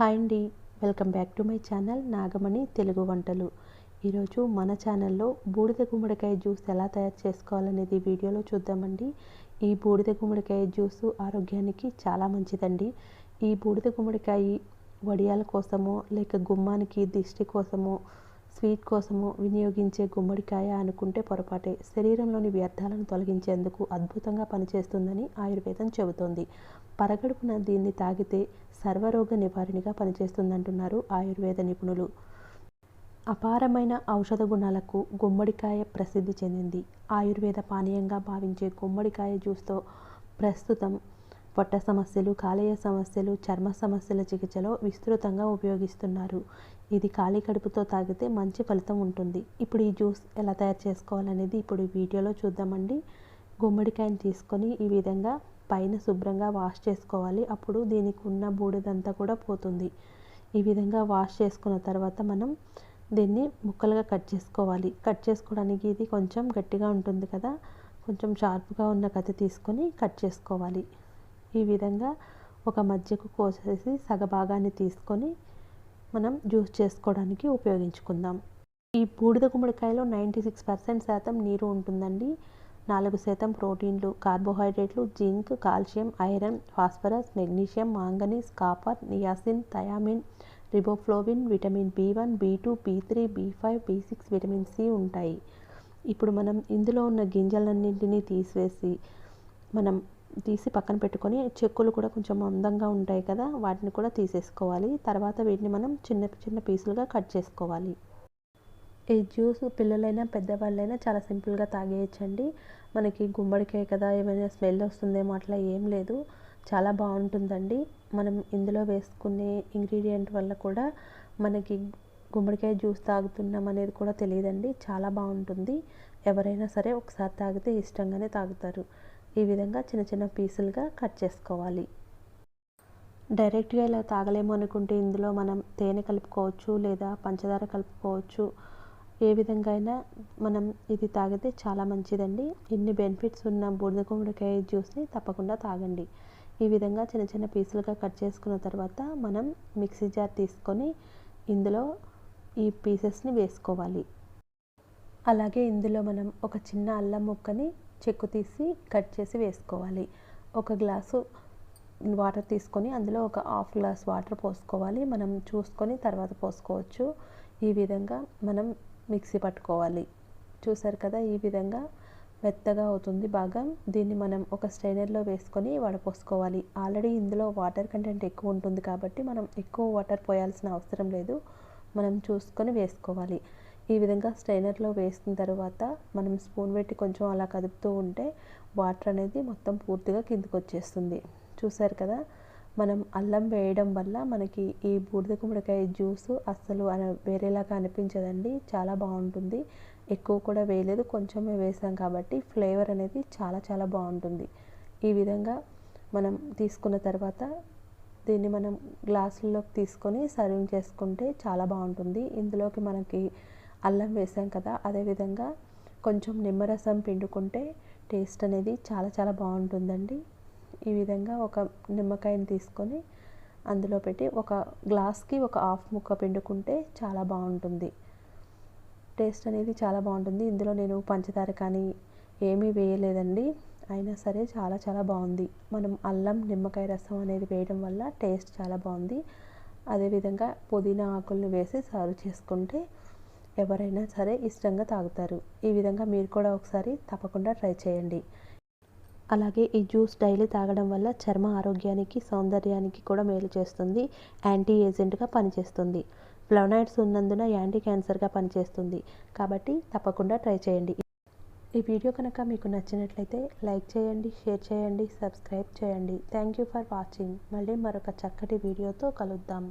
Hi అండి. Welcome back to my channel Nagamani Telugu వంటలు. ఈరోజు మన ఛానల్లో బూడిద గుమ్మడికాయ జ్యూస్ ఎలా తయారు చేసుకోవాలనేది వీడియోలో చూద్దామండి. ఈ బూడిద గుమ్మడికాయ జ్యూస్ ఆరోగ్యానికి చాలా మంచిదండి. ఈ బూడిద గుమ్మడికాయ వడియాల కోసమో లేక గుమ్మానికి దిష్టి కోసమో స్వీట్ కోసము వినియోగించే గుమ్మడికాయ అనుకుంటే పొరపాటే. శరీరంలోని వ్యర్థాలను తొలగించేందుకు అద్భుతంగా పనిచేస్తుందని ఆయుర్వేదం చెబుతోంది. పరగడుపున దీన్ని తాగితే సర్వరోగ నివారణగా పనిచేస్తుందంటున్నారు ఆయుర్వేద నిపుణులు. అపారమైన ఔషధ గుణాలకు గుమ్మడికాయ ప్రసిద్ధి చెందింది. ఆయుర్వేద పానీయంగా భావించే గుమ్మడికాయ జ్యూస్తో ప్రస్తుతం పొట్ట సమస్యలు కాలేయ సమస్యలు చర్మ సమస్యల చికిత్సలో విస్తృతంగా ఉపయోగిస్తున్నారు. ఇది ఖాళీ కడుపుతో తాగితే మంచి ఫలితం ఉంటుంది. ఇప్పుడు ఈ జ్యూస్ ఎలా తయారు చేసుకోవాలనేది ఇప్పుడు ఈ వీడియోలో చూద్దామండి. గుమ్మడికాయని తీసుకొని ఈ విధంగా పైన శుభ్రంగా వాష్ చేసుకోవాలి. అప్పుడు దీనికి ఉన్న బూడిదంతా కూడా పోతుంది. ఈ విధంగా వాష్ చేసుకున్న తర్వాత మనం దీన్ని ముక్కలుగా కట్ చేసుకోవాలి. కట్ చేసుకోవడానికి ఇది కొంచెం గట్టిగా ఉంటుంది కదా. కొంచెం షార్ప్గా ఉన్న కత్తి తీసుకొని కట్ చేసుకోవాలి. ఈ విధంగా ఒక మధ్యకు కోసేసి సగభాగాన్ని తీసుకొని మనం జ్యూస్ చేసుకోవడానికి ఉపయోగించుకుందాం. ఈ బూడిద గుమ్మడికాయలో నైంటీ సిక్స్ పర్సెంట్ శాతం నీరు ఉంటుందండి. నాలుగు శాతం ప్రోటీన్లు కార్బోహైడ్రేట్లు zinc calcium iron phosphorus magnesium manganese copper niacin thiamine riboflavin vitamin B one B two B three B five B six vitamin C ఉంటాయి. ఇప్పుడు మనం ఇందులో ఉన్న గింజలన్నింటినీ తీసివేసి మనం తీసి పక్కన పెట్టుకొని చెక్కులు కూడా కొంచెం అందంగా ఉంటాయి కదా వాటిని కూడా తీసేసుకోవాలి. తర్వాత వీటిని మనం చిన్న చిన్న పీసులుగా కట్ చేసుకోవాలి. ఈ జ్యూస్ పిల్లలైనా పెద్దవాళ్ళైనా చాలా సింపుల్గా తాగేయచ్చండి. మనకి గుమ్మడికాయ కదా ఏమైనా స్మెల్ వస్తుందేమో అట్లా ఏం లేదు. చాలా బాగుంటుందండి. మనం ఇందులో వేసుకునే ఇంగ్రీడియంట్ వల్ల కూడా మనకి గుమ్మడికాయ జ్యూస్ తాగుతున్నాం అనేది కూడా తెలియదండి. చాలా బాగుంటుంది. ఎవరైనా సరే ఒకసారి తాగితే ఇష్టంగానే తాగుతారు. ఈ విధంగా చిన్న చిన్న పీసులుగా కట్ చేసుకోవాలి. డైరెక్ట్గా ఇలా తాగలేము అనుకుంటే ఇందులో మనం తేనె కలుపుకోవచ్చు లేదా పంచదార కలుపుకోవచ్చు. ఏ విధంగా అయినా మనం ఇది తాగితే చాలా మంచిదండి. ఇన్ని బెనిఫిట్స్ ఉన్న బూడిద గుమ్మడికాయ జ్యూస్ని తప్పకుండా తాగండి. ఈ విధంగా చిన్న చిన్న పీసులుగా కట్ చేసుకున్న తర్వాత మనం మిక్సీ జార్ తీసుకొని ఇందులో ఈ పీసెస్ని వేసుకోవాలి. అలాగే ఇందులో మనం ఒక చిన్న అల్లం ముక్కని చెక్కు తీసి కట్ చేసి వేసుకోవాలి. ఒక గ్లాసు వాటర్ తీసుకొని అందులో ఒక హాఫ్ గ్లాస్ వాటర్ పోసుకోవాలి. మనం చూసుకొని తర్వాత పోసుకోవచ్చు. ఈ విధంగా మనం మిక్సీ పట్టుకోవాలి. చూసారు కదా ఈ విధంగా మెత్తగా అవుతుంది బాగా దీన్ని మనం ఒక స్ట్రైనర్లో వేసుకొని వడపోసుకోవాలి ఆల్రెడీ ఇందులో వాటర్ కంటెంట్ ఎక్కువ ఉంటుంది కాబట్టి మనం ఎక్కువ వాటర్ పోయాల్సిన అవసరం లేదు. మనం చూసుకొని వేసుకోవాలి. ఈ విధంగా స్ట్రైనర్లో వేసిన తర్వాత మనం స్పూన్ పెట్టి కొంచెం అలా కదుపుతూ ఉంటే వాటర్ అనేది మొత్తం పూర్తిగా కిందికి వచ్చేస్తుంది. చూసారు కదా? మనం అల్లం వేయడం వల్ల మనకి ఈ బూడిద గుమ్మడికాయ జ్యూస్ అస్సలు వేరేలాగా అనిపించదండి. చాలా బాగుంటుంది. ఎక్కువ కూడా వేయలేదు. కొంచెమే వేసాం కాబట్టి ఫ్లేవర్ అనేది చాలా చాలా బాగుంటుంది. ఈ విధంగా మనం తీసుకున్న తర్వాత దీన్ని మనం గ్లాసుల్లోకి తీసుకొని సర్వింగ్ చేసుకుంటే చాలా బాగుంటుంది. ఇందులోకి మనకి అల్లం వేసాం కదా అదేవిధంగా కొంచెం నిమ్మరసం పిండుకుంటే టేస్ట్ అనేది చాలా చాలా బాగుంటుందండి. ఈ విధంగా ఒక నిమ్మకాయని తీసుకొని అందులో పెట్టి ఒక గ్లాస్కి ఒక హాఫ్ ముక్క పిండుకుంటే చాలా బాగుంటుంది. టేస్ట్ అనేది చాలా బాగుంటుంది. ఇందులో నేను పంచదార కానీ ఏమీ వేయలేదండి. అయినా సరే చాలా చాలా బాగుంది. మనం అల్లం నిమ్మకాయ రసం అనేది వేయడం వల్ల టేస్ట్ చాలా బాగుంది. అదేవిధంగా పుదీనా ఆకుల్ని వేసి సర్వ్ చేసుకుంటే ఎవరైనా సరే ఇష్టంగా తాగుతారు. ఈ విధంగా మీరు కూడా ఒకసారి తప్పకుండా ట్రై చేయండి. అలాగే ఈ జ్యూస్ డైలీ తాగడం వల్ల చర్మ ఆరోగ్యానికి సౌందర్యానికి కూడా మేలు చేస్తుంది. యాంటీ ఏజెంట్గా పనిచేస్తుంది. ఫ్లవనాయిడ్స్ ఉన్నందున యాంటీ క్యాన్సర్గా పనిచేస్తుంది. కాబట్టి తప్పకుండా ట్రై చేయండి. ఈ వీడియో కనుక మీకు నచ్చినట్లయితే లైక్ చేయండి షేర్ చేయండి సబ్స్క్రైబ్ చేయండి. Thank you for watching. మళ్ళీ మరొక చక్కటి వీడియోతో కలుద్దాం.